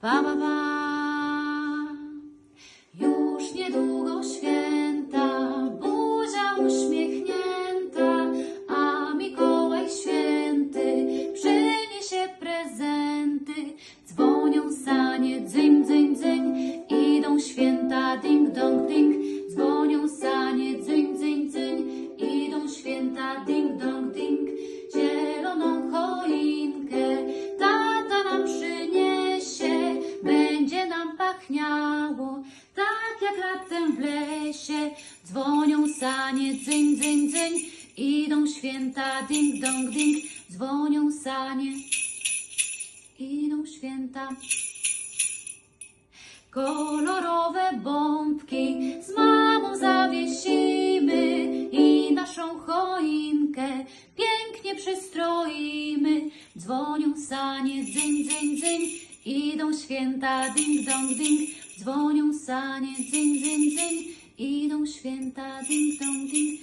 Pa, pa, pa. Już niedługo święta, buzia uśmiechnięta, a Mikołaj święty przyniesie prezenty. Dzwonią sanie, dzyń, dzyń, dzyń, idą święta, ding, dong, nam pachniało, tak jak latem w lesie. Dzwonią sanie, dzyń, dzyń, dzyń, idą święta, ding, dong, ding. Dzwonią sanie, idą święta. Kolorowe bombki z mamą zawiesimy i naszą choinkę pięknie przystroimy. Dzwonią sanie, dzyń, dzyń, dzyń, idą święta, ding, dong, ding. Dzwonią sanie, dzyń, dzyń, dzyń, idą święta, ding, dong, ding.